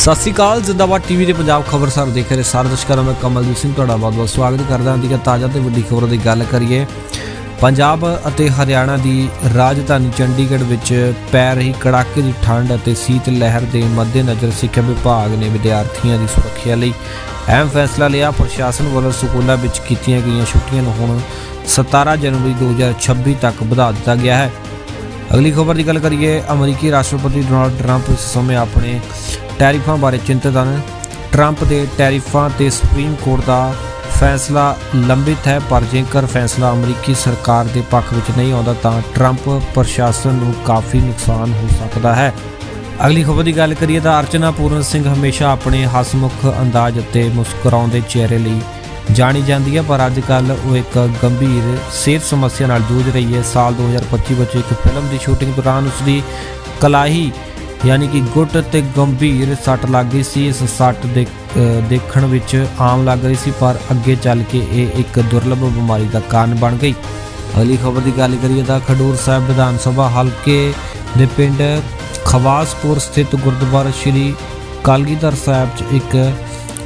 ਸਤਿ ਸ਼੍ਰੀ ਅਕਾਲ, ਜ਼ਿੰਦਾਬਾਦ ਟੀਵੀ ਦੇ ਪੰਜਾਬ ਖਬਰ ਖਬਰਸਾਰ ਦੇਖ ਰਹੇ ਸਾਰੇ ਦਰਸ਼ਕਾਂ ਮੈਂ ਕਮਲਜੀਤ ਸਿੰਘ ਤੁਹਾਡਾ ਬਹੁਤ-ਬਹੁਤ ਸਵਾਗਤ ਕਰਦਾ ਹਾਂ। ਦੀ ਤਾਜ਼ਾ ਤੇ ਵੱਡੀ ਖਬਰ ਦੀ ਗੱਲ ਕਰੀਏ, ਪੰਜਾਬ ਅਤੇ ਹਰਿਆਣਾ ਦੀ ਰਾਜਧਾਨੀ ਚੰਡੀਗੜ੍ਹ ਵਿੱਚ ਪੈ ਰਹੀ ਕੜਾਕੇ ਦੀ ਠੰਡ ਅਤੇ ਸੀਤ ਲਹਿਰ ਦੇ ਮੱਦੇਨਜ਼ਰ ਸਿੱਖਿਆ ਵਿਭਾਗ ਨੇ ਵਿਦਿਆਰਥੀਆਂ ਦੀ ਸੁਰੱਖਿਆ ਲਈ ਅਹਿਮ ਫੈਸਲਾ ਲਿਆ। ਪ੍ਰਸ਼ਾਸਨ ਵੱਲੋਂ ਸਕੂਲਾਂ ਵਿੱਚ ਕੀਤੀਆਂ ਗਈਆਂ ਛੁੱਟੀਆਂ ਨੂੰ ਹੁਣ 17 ਜਨਵਰੀ 2026 ਤੱਕ ਵਧਾ ਦਿੱਤਾ ਗਿਆ ਹੈ। ਅਗਲੀ ਖਬਰ ਦੀ ਗੱਲ ਕਰੀਏ, ਅਮਰੀਕੀ ਰਾਸ਼ਟਰਪਤੀ ਡੋਨਾਲਡ ਟਰੰਪ ਇਸ ਸਮੇਂ ਆਪਣੇ ਟੈਰਿਫਾਂ ਬਾਰੇ ਚਿੰਤਤ ਹਨ। ਟਰੰਪ ਦੇ ਟੈਰਿਫਾਂ ਤੇ ਸੁਪਰੀਮ ਕੋਰਟ ਦਾ ਫੈਸਲਾ ਲੰਬਿਤ ਹੈ, ਪਰ ਜੇਕਰ ਫੈਸਲਾ ਅਮਰੀਕੀ ਸਰਕਾਰ ਦੇ ਪੱਖ ਵਿੱਚ ਨਹੀਂ ਆਉਂਦਾ ਤਾਂ ਟਰੰਪ ਪ੍ਰਸ਼ਾਸਨ ਨੂੰ ਕਾਫੀ ਨੁਕਸਾਨ ਹੋ ਸਕਦਾ ਹੈ। ਅਗਲੀ ਖਬਰ ਦੀ ਗੱਲ ਕਰੀਏ ਤਾਂ ਅਰਚਨਾ ਪੂਰਨ ਸਿੰਘ ਹਮੇਸ਼ਾ ਆਪਣੇ ਹਸਮੁਖ ਅੰਦਾਜ਼ ਅਤੇ ਮੁਸਕਰਾਉਂਦੇ ਚਿਹਰੇ ਲਈ ਜਾਣੀ ਜਾਂਦੀ ਹੈ, ਪਰ ਅੱਜ ਕੱਲ ਉਹ ਇੱਕ ਗੰਭੀਰ ਸਿਹਤ ਸਮੱਸਿਆ ਨਾਲ ਜੂਝ ਰਹੀ ਹੈ। ਸਾਲ 2025 ਵਿੱਚ ਇੱਕ ਫਿਲਮ ਦੀ ਸ਼ੂਟਿੰਗ ਦੌਰਾਨ ਉਸ ਦੀ ਕਲਾਹੀ ਯਾਨੀ ਕਿ ਗੁੱਟ ਤੇ ਗੰਭੀਰ ਸੱਟ ਲੱਗ ਗਈ ਸੀ। ਇਸ ਸੱਟ ਦੇ ਦੇਖਣ ਵਿੱਚ ਆਮ ਲੱਗ ਰਹੀ ਸੀ, ਪਰ ਅੱਗੇ ਚੱਲ ਕੇ ਇਹ ਇੱਕ ਦੁਰਲਭ ਬਿਮਾਰੀ ਦਾ ਕਾਰਨ ਬਣ ਗਈ। ਅਗਲੀ ਖਬਰ ਦੀ ਗੱਲ ਕਰੀਏ ਤਾਂ ਖਡੂਰ ਸਾਹਿਬ ਵਿਧਾਨ ਸਭਾ ਹਲਕੇ ਦੇ ਪਿੰਡ ਖਵਾਸਪੁਰ ਸਥਿਤ ਗੁਰਦੁਆਰਾ ਸ਼੍ਰੀ ਕਾਲਗੀਧਰ ਸਾਹਿਬ 'ਚ ਇੱਕ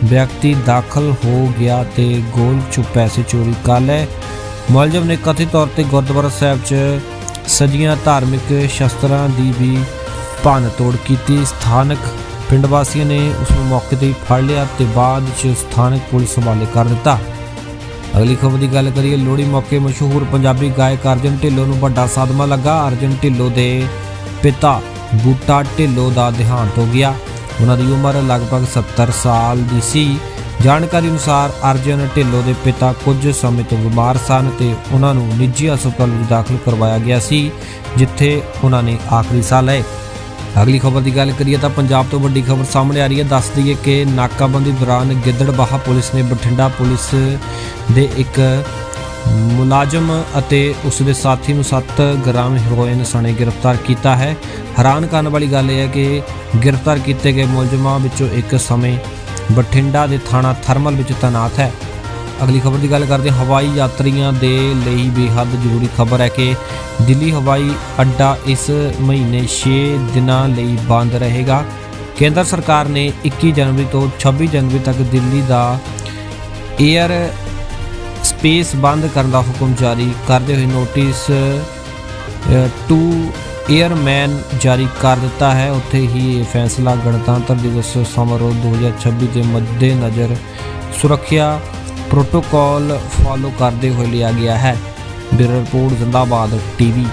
ਵਿਅਕਤੀ ਦਾਖਲ ਹੋ ਗਿਆ ਤੇ ਗੋਲ 'ਚ ਪੈਸੇ ਚੋਰੀ ਕਰ ਲਏ। ਮੁਲਜ਼ਮ ਨੇ ਕਥਿਤ ਤੌਰ ਤੇ ਗੁਰਦੁਆਰਾ ਸਾਹਿਬ 'ਚ ਸਜੀਆਂ ਧਾਰਮਿਕ ਸ਼ਸਤਰਾਂ ਦੀ ਵੀ ਭੰਨ ਤੋੜ ਕੀਤੀ। ਸਥਾਨਕ ਪਿੰਡ ਵਾਸੀਆਂ ਨੇ ਉਸ ਨੂੰ ਮੌਕੇ ਤੇ ਹੀ ਫੜ ਲਿਆ ਤੇ ਬਾਅਦ 'ਚ ਸਥਾਨਕ ਪੁਲਿਸ ਹਵਾਲੇ ਕਰ ਦਿੱਤਾ। ਅਗਲੀ ਖਬਰ ਦੀ ਗੱਲ ਕਰੀਏ, ਲੋਹੜੀ ਮੌਕੇ ਮਸ਼ਹੂਰ ਪੰਜਾਬੀ ਗਾਇਕ ਅਰਜਨ ਢਿੱਲੋਂ ਨੂੰ ਵੱਡਾ ਸਦਮਾ ਲੱਗਾ। ਅਰਜਨ ਢਿੱਲੋਂ ਦੇ ਪਿਤਾ ਬੂਟਾ ਢਿੱਲੋਂ ਦਾ ਦੇਹਾਂਤ ਹੋ ਗਿਆ। ਉਹਨਾਂ ਦੀ ਉਮਰ ਲਗਭਗ 70 ਸਾਲ ਦੀ ਸੀ। ਜਾਣਕਾਰੀ ਅਨੁਸਾਰ ਅਰਜਨ ਢਿੱਲੋਂ ਦੇ ਪਿਤਾ ਕੁਝ ਸਮੇਂ ਤੋਂ ਬਿਮਾਰ ਸਨ ਤੇ ਉਹਨਾਂ ਨੂੰ ਨਿੱਜੀ ਹਸਪਤਾਲ ਵਿੱਚ ਦਾਖਲ ਕਰਵਾਇਆ ਗਿਆ ਸੀ, ਜਿੱਥੇ ਉਹਨਾਂ ਨੇ ਆਖਰੀ ਸਾਹ ਲਏ। ਅਗਲੀ ਖਬਰ ਦੀ ਗੱਲ ਕਰੀਏ ਤਾਂ ਪੰਜਾਬ ਤੋਂ ਵੱਡੀ ਖਬਰ ਸਾਹਮਣੇ ਆ ਰਹੀ ਹੈ। ਦੱਸ ਦਈਏ ਕਿ ਨਾਕਾਬੰਦੀ ਦੌਰਾਨ ਗਿੱਦੜਬਾਹਾ ਪੁਲਿਸ ਨੇ ਬਠਿੰਡਾ ਪੁਲਿਸ ਦੇ ਇੱਕ ਮੁਲਾਜ਼ਮ ਅਤੇ ਉਸ ਦੇ ਸਾਥੀ ਨੂੰ 7 ਗ੍ਰਾਮ ਹੈਰੋਇਨ ਸਣੇ ਗ੍ਰਿਫਤਾਰ ਕੀਤਾ ਹੈ। ਹੈਰਾਨ ਕਰਨ ਵਾਲੀ ਗੱਲ ਇਹ ਹੈ ਕਿ ਗ੍ਰਿਫਤਾਰ ਕੀਤੇ ਗਏ ਮੁਲਜ਼ਮਾਂ ਵਿੱਚੋਂ ਇੱਕ ਸਮੇਂ ਬਠਿੰਡਾ ਦੇ ਥਾਣਾ ਥਰਮਲ ਵਿੱਚ ਤੈਨਾਤ ਹੈ। ਅਗਲੀ ਖਬਰ ਦੀ ਗੱਲ ਕਰਦੇ ਹਾਂ। ਹਵਾਈ ਯਾਤਰੀਆਂ ਦੇ ਲਈ ਬੇਹੱਦ ਜ਼ਰੂਰੀ ਖਬਰ ਹੈ ਕਿ ਦਿੱਲੀ ਹਵਾਈ ਅੱਡਾ ਇਸ ਮਹੀਨੇ 6 ਦਿਨਾਂ ਲਈ ਬੰਦ ਰਹੇਗਾ। ਕੇਂਦਰ ਸਰਕਾਰ ਨੇ 21 ਜਨਵਰੀ ਤੋਂ 26 ਜਨਵਰੀ ਤੱਕ ਦਿੱਲੀ ਦਾ 에ਅਰ ਸਪੇਸ ਬੰਦ ਕਰਨ ਦਾ ਹੁਕਮ ਜਾਰੀ ਕਰਦੇ ਹੋਏ ਨੋਟਿਸ ਟੂ 에ਅਰਮੈਨ ਜਾਰੀ ਕਰ ਦਿੱਤਾ ਹੈ। ਉੱਥੇ ਹੀ ਇਹ ਫੈਸਲਾ ਗਣਤੰਤਰ ਦਿਵਸ ਸਮਾਰੋਹ 2026 ਦੇ ਮੱਦੇਨਜ਼ਰ ਸੁਰੱਖਿਆ ਪ੍ਰੋਟੋਕਾਲ ਫਾਲੋ ਕਰਦੇ ਹੋਏ ਲਿਆ ਗਿਆ ਹੈ। Bureau report Zindabad TV.